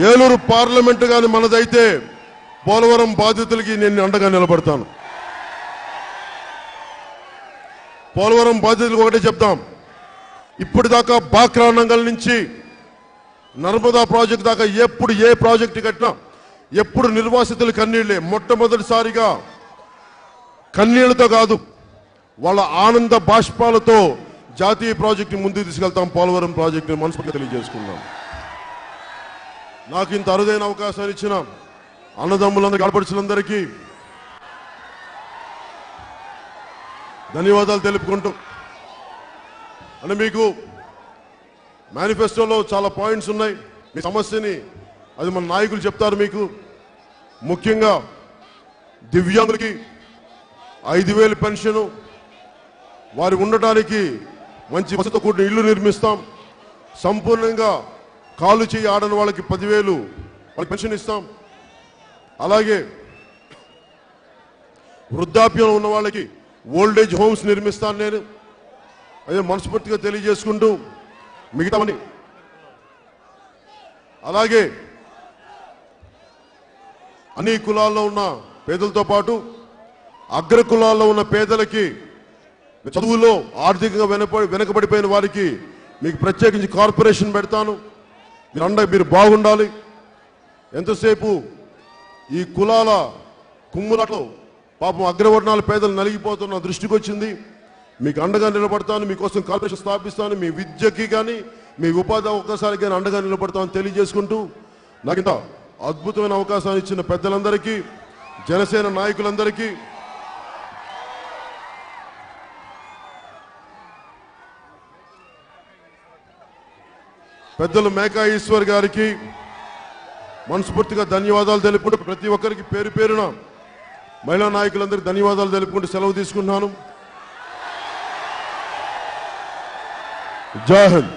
Eluru parliament కానీ మనదైతే పోలవరం బాధితులకి నేను అండగా నిలబడతాను. పోలవరం బాధితులకు ఒకటే చెప్తాం. ఇప్పటిదాకా బాక్రానంగల్ నుంచి నర్మదా ప్రాజెక్ట్ దాకా ఎప్పుడు ఏ ప్రాజెక్టు కట్టినా ఎప్పుడు నిర్వాసితులు కన్నీళ్ళే. మొట్టమొదటిసారిగా కన్నీళ్ళతో కాదు వాళ్ళ ఆనంద బాష్పాలతో జాతీయ ప్రాజెక్టుని ముందుకు తీసుకెళ్తాం. పోలవరం ప్రాజెక్టుని మనస్ఫూర్తిగా తెలియజేసుకున్నాం నాకు ఇంత అరుదైన అవకాశాన్ని ఇచ్చిన. అన్నదమ్ములందరూ గడపడిచినందరికీ ధన్యవాదాలు తెలుపుకుంటూ. అంటే మీకు మేనిఫెస్టోలో చాలా పాయింట్స్ ఉన్నాయి. మీ సమస్యని అది మన నాయకులు చెప్తారు మీకు. ముఖ్యంగా దివ్యాంగులకి ఐదు వేలు పెన్షను వారి ఉండటానికి మంచి వసతితో కూడిన ఇల్లు నిర్మిస్తాం. సంపూర్ణంగా కాలు చేయి ఆడని వాళ్ళకి పదివేలు వాళ్ళకి పెన్షన్ ఇస్తాం. అలాగే వృద్ధాప్యం ఉన్న వాళ్ళకి ఓల్డేజ్ హోమ్స్ నిర్మిస్తాను నేను. అదే మనస్ఫూర్తిగా తెలియజేసుకుంటూ మిగతామని అలాగే అన్ని కులాల్లో ఉన్న పేదలతో పాటు అగ్ర కులాల్లో ఉన్న పేదలకి చదువులో ఆర్థికంగా వెనపడి వెనకబడిపోయిన వారికి మీకు ప్రత్యేకించి కార్పొరేషన్ పెడతాను. మీరు అండ మీరు బాగుండాలి. ఎంతసేపు ఈ కులాల కుమ్ములాట్లో పాపం అగ్రవర్ణాల పేదలు నలిగిపోతున్న దృష్టికి వచ్చింది. మీకు అండగా నిలబడతాను మీకోసం కార్పొరేషన్ స్థాపిస్తాను మీ విద్యకి కానీ మీ ఉపాధి అవకాశాలకి కానీ అండగా నిలబడతాను తెలియజేసుకుంటూ నాకు ఇంత అద్భుతమైన అవకాశాన్ని ఇచ్చిన పెద్దలందరికీ జనసేన నాయకులందరికీ పెద్దలు మేకా ఈశ్వర్ గారికి మనస్ఫూర్తిగా ధన్యవాదాలు తెలుపుకుంటూ ప్రతి ఒక్కరికి పేరు పేరున మహిళా నాయకులందరికీ ధన్యవాదాలు తెలుపుకుంటూ సెలవు తీసుకుంటున్నాను. జై హింద్.